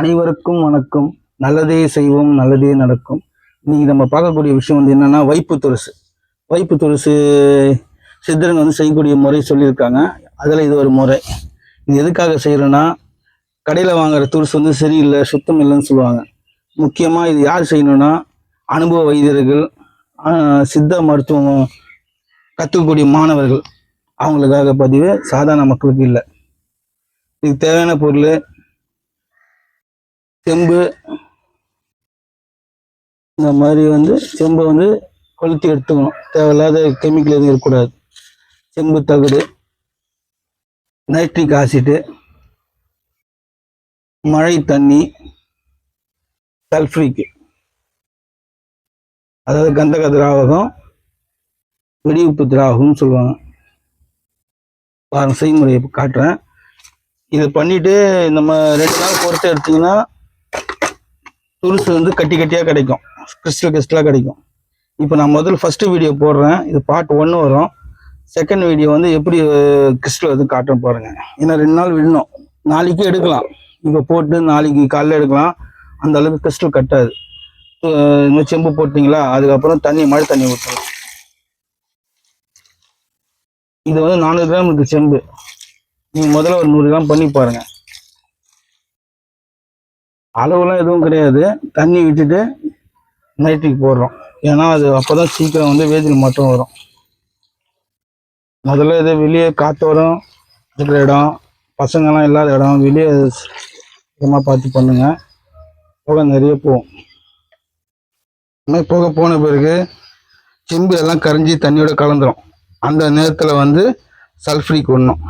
அனைவருக்கும் வணக்கம். நல்லதே செய்வோம் நல்லதே நடக்கும். இன்னைக்கு நம்ம பார்க்கக்கூடிய விஷயம் வந்து என்னன்னா வைப்பு துருசு வைப்பு துருசு சித்தரங்க வந்து செய்யக்கூடிய முறை சொல்லியிருக்காங்க. அதில் இது ஒரு முறை. இது எதுக்காக செய்கிறோன்னா கடையில் வாங்குற துருசு வந்து சரியில்லை சுத்தம் இல்லைன்னு சொல்லுவாங்க. முக்கியமாக இது யார் செய்யணும்னா அனுபவ வைத்தியர்கள் சித்த மருத்துவம் கற்றுக்கக்கூடிய மாணவர்கள். அவங்களுக்காக பதிவு சாதாரண மக்களுக்கு இல்லை. இதுக்கு தேவையான பொருள் செம்பு. இந்த மாதிரி வந்து செம்பை வந்து கொளுத்தி எடுத்துக்கணும். தேவையில்லாத கெமிக்கல் எதுவும் இருக்கக்கூடாது. செம்பு தகுடு நைட்ரிக் ஆசிட்டு மழை தண்ணி சல்ஃப்ரிக்கு அதாவது கந்தக திராவகம் வெடிவுப்பு திராவகம்னு சொல்லுவாங்க. பாருங்க செய்முறையை காட்டுறேன். இது பண்ணிட்டு நம்ம ரெண்டு நாள் பொறுத்து எடுத்தீங்கன்னா துருசு வந்து கட்டி கட்டியாக கிடைக்கும். கிறிஸ்டல் கிறிஸ்டலாக கிடைக்கும். இப்போ நான் முதல்ல ஃபஸ்ட்டு வீடியோ போடுறேன். இது பார்ட் ஒன்று வரும். செகண்ட் வீடியோ வந்து எப்படி கிறிஸ்டல் வந்து காட்டுறேன் பாருங்க. ஏன்னா ரெண்டு நாள் விடணும். நாளைக்கு எடுக்கலாம். இப்போ போட்டு நாளைக்கு காலைல எடுக்கலாம். அந்த அளவுக்கு கிறிஸ்டல் கட்டாது. இன்னும் இந்த செம்பு போட்டிங்களா? அதுக்கப்புறம் தண்ணி மழை தண்ணி ஊற்றலாம் இது வந்து நானூறு கிராம் இருக்கு செம்பு. நீங்கள் முதல்ல ஒரு நூறு கிராம் பண்ணி பாருங்கள் அளவுலாம் எதுவும் கிடையாது. தண்ணி விட்டுட்டு நைட்டுக்கு போடுறோம். ஏன்னா அது அப்பதான் சீக்கிரம் வந்து வேதியில் மட்டும் வரும். முதல்ல இது வெளியே காத்தோரம் இருக்கிற இடம் பசங்கள்லாம் இல்லாத இடம் வெளியே சுத்தமாக பார்த்து பண்ணுங்க. புகை நிறைய போகும். இந்த மாதிரி புகை போன பிறகு செம்பு எல்லாம் கரைஞ்சி தண்ணியோட கலந்துரும். அந்த நேரத்தில் வந்து சல்ஃபரிக் ஒன்றும்